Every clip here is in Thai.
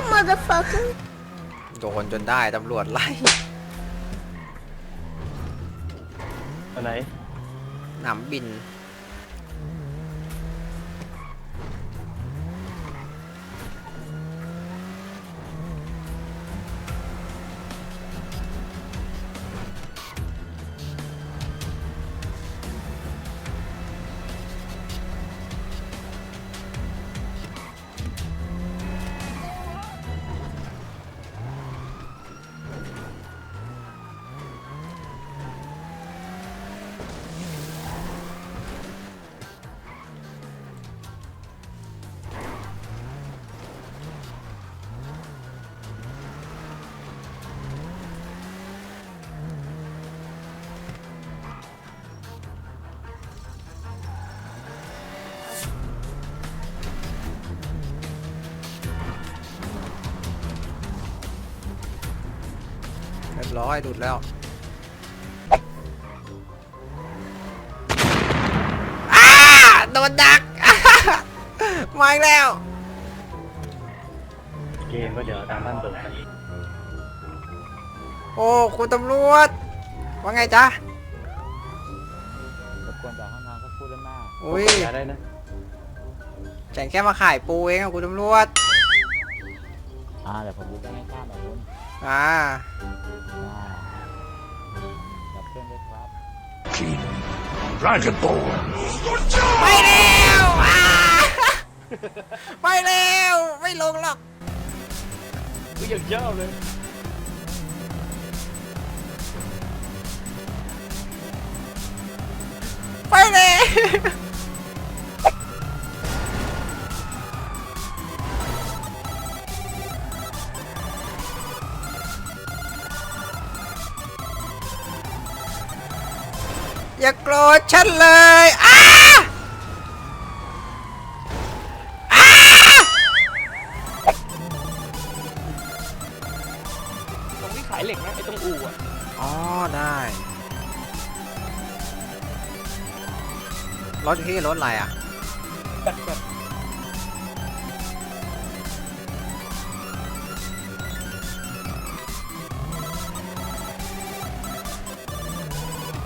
Oh, motherfucker. โดนจนได้ตำรวจไล่อันไหน หนำบิน รียบร้อยดูดแล้วอ้าโดนดักมาอีกแล้ว เกมก็เดี๋ยวตามบ้านเบิกกันโอ้คุณตำรวจ ว่าไงจ๊ะรบกวนจากห้องน้ำสักครู่ได้ไหมอุ้ยอย่าได้นะฉันแค่มาขายปูเองอะคุณตำรวจ อ่าเดี๋ยวผมบุ๊กให้ข้ามหน่อยคุณ อ่าอ่าจับเครื่องด้วยครับ Dragonborn! ไปแล้วอ่าไปแล้วไม่ลงหรอกก็ยังเจ้าเลยไปเลย อย่าโกรธฉันเลยอ้าอ้าตรงที่ขายเหล็กนะไอ้ตรงอู่อะอ๋อได้รถพี่รถอะไรอะแบตแบต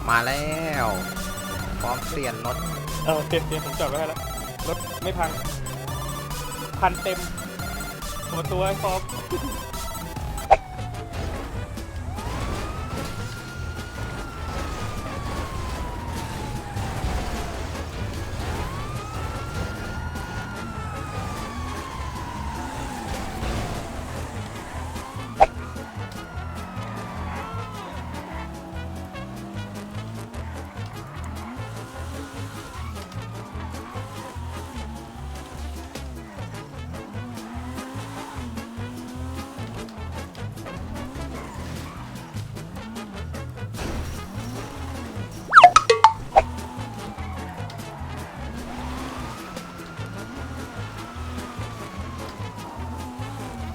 มาแล้ว พร้อมเปลี่ยนรถเออเต็มเต็มผมจอดไว้ให้แล้วรถไม่พัง พันเต็มตัวตัวไอ้ฟอม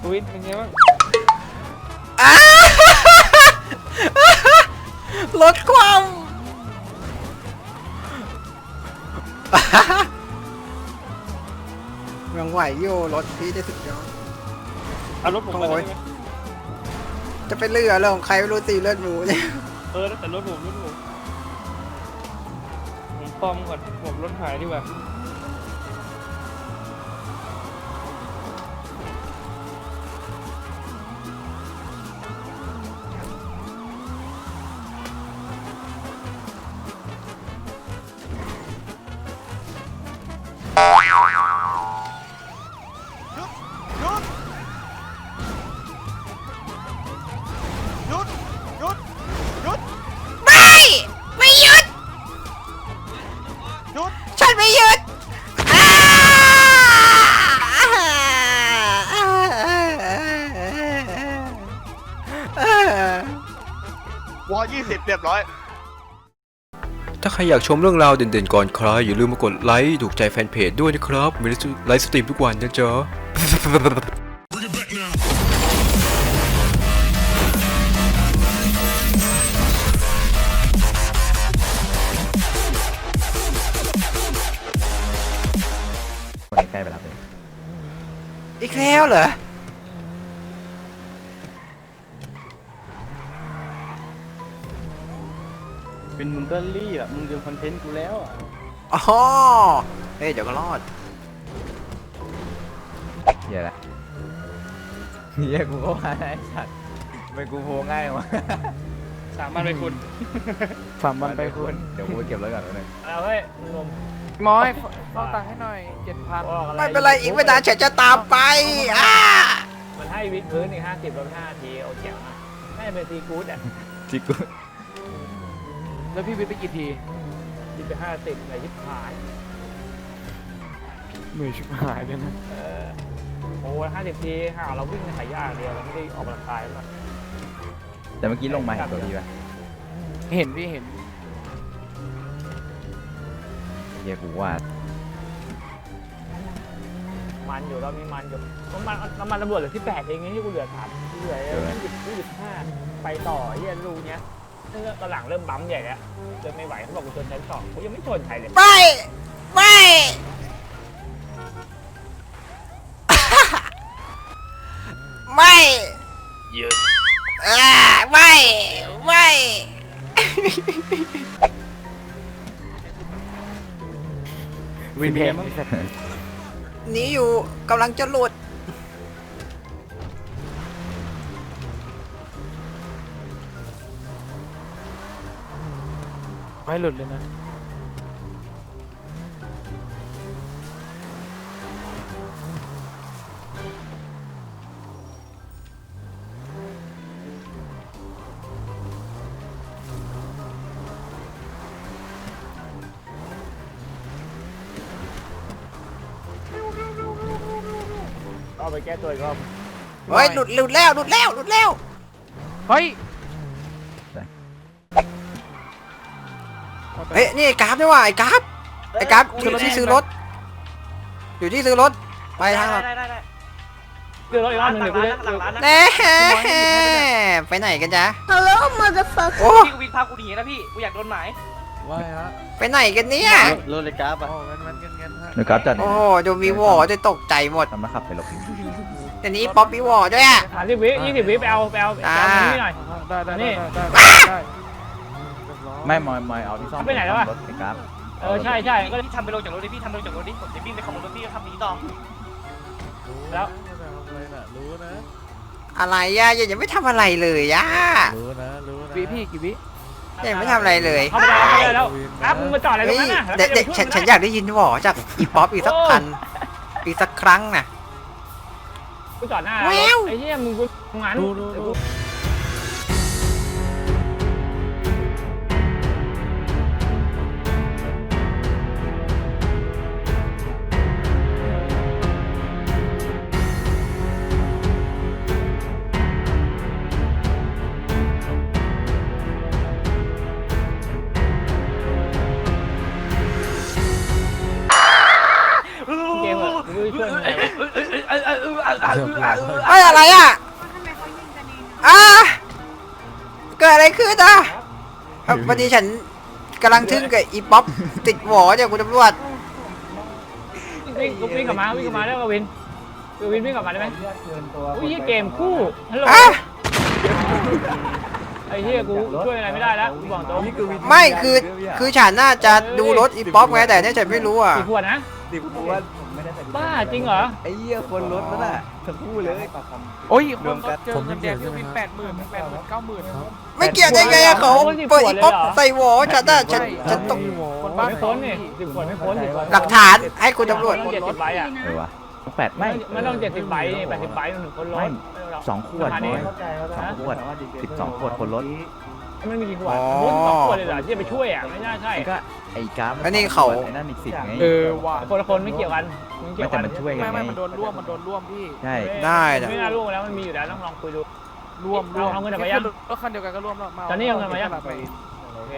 อุ้ยเป็นไงบ้างอ้ารถความยังไหวอยู่รถพี่ได้สุดยอด เอารถผมมาโอ้ได้ย ไหมจะไปเลือเรื่องของใครไม่รู้ตีเลือดหมูเนี่ยเออแต่รถผมรถผมผมฟอมก่อนผมรถหายดีกว่า วอยี่สิบเรียบร้อย ถ้าใครอยากชมเรื่องราวเด่นๆก่อนใครอย่าลืมมากดไลค์ถูกใจแฟนเพจด้วยนะครับ มีไลฟ์สตรีมทุกวันนะจ๊ะคนใกล้ไปรับเลยอีกแล้วเหรอ เป็นมึงก็รีบอะมึงดูคอนเทนต์กูแล้วอะอ๋อเฮ้ยเดี๋ยวก็รอดเหี้ยละเหี้ยกูก็ว่าไอ้สัตว์ทำไมกูโพง่ายวะสามารถไปคุณสามวันไปคุณเดี๋ยวกูเก็บรถก่อนนิดนึงเอาเฮ้ยหนุ่มมอยเข้าตังค์ให้หน่อยเจ็ดพันบอกอะไรไม่เป็นไรอีกไม่นานฉันจะตามไปอ่ามันให้วิดพื้นอีกห้าสิบลดห้าทีโอเคนะไม่เป็นซีกู๊ดอะจิกู แล้วพี่วิทย์ไปกี่ทียิบไปห้าสิบไหนยิบหายมือชิบหายเลยนะเออโอ้ห้าสิบทีห่าเราวิ่งในสายยากเดียวเราไม่ได้ออกกำลังกายหรอกแต่เมื่อกี้ลงมาเห็นตัวพี่ปะเห็นพี่เห็นเหี้ยกูว่ามันอยู่เรามีมันอยู่น้ำมันน้ำมันตำรวจเหลือที่แปดเองนี่ที่กูเหลือสามเหลือยี่สิบยี่สิบห้าไปต่อเฮียรูเนี้ย ตอนหลังเริ่มบั๊มใหญ่แล้วเดินไม่ไหวเขาบอกกูชนชั้นสองกูยังไม่ชนใครเลยไม่ไม่ ไม่เยอะไม่ไม่ วินเพนหนีอยู่กำลังจะหลุด ไม่หลุดเลยนะเอาไปแก้ตัวอีกรอบ เฮ้ยหลุดหลุดแล้วหลุดแล้วหลุดแล้ว เฮ้ย เฮ้ยนี่ไอ้กราฟนี่ว่าไอ้กราฟไอ้กราฟอยู่ที่ซื้อรถ อยู่ที่ซื้อรถไปทางหลังได้ได้ได้เดี๋ยวรอบอีกรอบหนึงเดี๋ยวกูหจะลังร้านนะแน่ไปไหนกันจ๊ะ Hello motherfucker โอ้พี่กูวินพากูหนีนะพี่กูอยากโดนหมายว่าฮะไปไหนกันเนี่ยโรเลยกราฟอะโอ้มันมันเงินเงินฮะเดี๋ยวกราฟจัดโอ้ดูมีวอร์ด้วยตกใจหมดทำมาขับไปหลบเดี๋ยวนี้ป๊อปปี้วอร์ด้วยอะสามสิบวิยี่สิบวิไปเอาไปเอาไปเอาอันนี้หน่อยได้ได้นี่ได้ได้ ได้ได้ไม่มอยมอยเอาที่ซ่อมไปไหนแล้ววะ รถไอ้กราฟเออใช่ใช่ก็พี่ทำไปลงจากรถดิพี่ทำไปลงจากรถดิผมจะวิ่งไปขโมยรถพี่ก็ทำหนี้ต่อ แล้วอะไรน่ะรู้นะอะไรอะยังไม่ทำอะไรเลยอะรู้นะรู้นะวิพี่กี่วิยังไม่ทำอะไรเลยเข้าไปได้เข้าไปได้แล้วครับมึงมาจอดอะไรตรเฮ้งยนั้นน่ะเด็กเด็กฉันฉันอยากได้ยินวอร์จากอีป๊อปอีกสักพันอีกสักครั้งน่ะกูจอดหน้าแวว ไอ้เหี้ยมึงกูทำงานดูดูดู ยอะไรอะอะเกิดอะไรขึ้นอะเอ้าพอดีฉันกำลังทึ่งกับอีป๊อปติดหวอจากคุณตำรวจวิ่งกูวิ่งกลับมาวิ่งกลับมาได้ป่ะวินกูวินวิ่งกลับมาได้ไหมอุ้ยเหี้ยเกมคู่ฮัลโหลอะไอ้เหี้ยกูช่วยอะไรไม่ได้แล้วกูบอกตรงไม่คือคือฉันน่าจะดูรถอีป๊อปไงแต่เนี่ยฉันไม่รู้อะกี่ขวดนะ สิบขวดไม่ได้ใส่บ้าจริงเหรอ ไอ้เหี้ยคนรถนั่นน่ะทั้งคู่เลย โอ้ยคนรถเจอเงินแดงพี่วินแปดหมื่นแปดหมื่นเก้าหมื่นไม่เกี่ยวได้ไงอะเขาเปิดอีป๊อปใส่หวอฉันน่ะฉันฉันต้องคนบ้าไม่พ้นนี่สิบขวดไม่พ้นสิบขวดหลักฐานให้คุณตำรวจมันต้องเจ็ดสิบใบอะเออวะแปดไม่มันต้องเจ็ดสิบใบนี่แปดสิบใบหนึ่งคนรถสองขวดประมาณน้นี้อยสองขวดสิบสองขวดคนรถ มันมีกี่ขวดรุ่นสองขวดเลยเหรอที่จะไปช่วยอะไม่น่าใช่มันก็ไอ้กราฟแล้วนี่เขา ไอ้นั่นอีกสิบไงเออว่ะ คนละคนไม่เกี่ยวกันไม่เกี่ยวกัไม่แต่มันช่วยไม่ไม่มันโดนร่วมมันโดนร่วมพี่ใช่ ได้นะ ไม่น่าร่วมแล้วมันมีอยู่แล้วต้องลองคุยดู ร่วมร่วมเอาเงินไปยังรถคันเดียวกันก็ร่วมแล้วมาตอนนี้เอาเงินมายังไปโอเค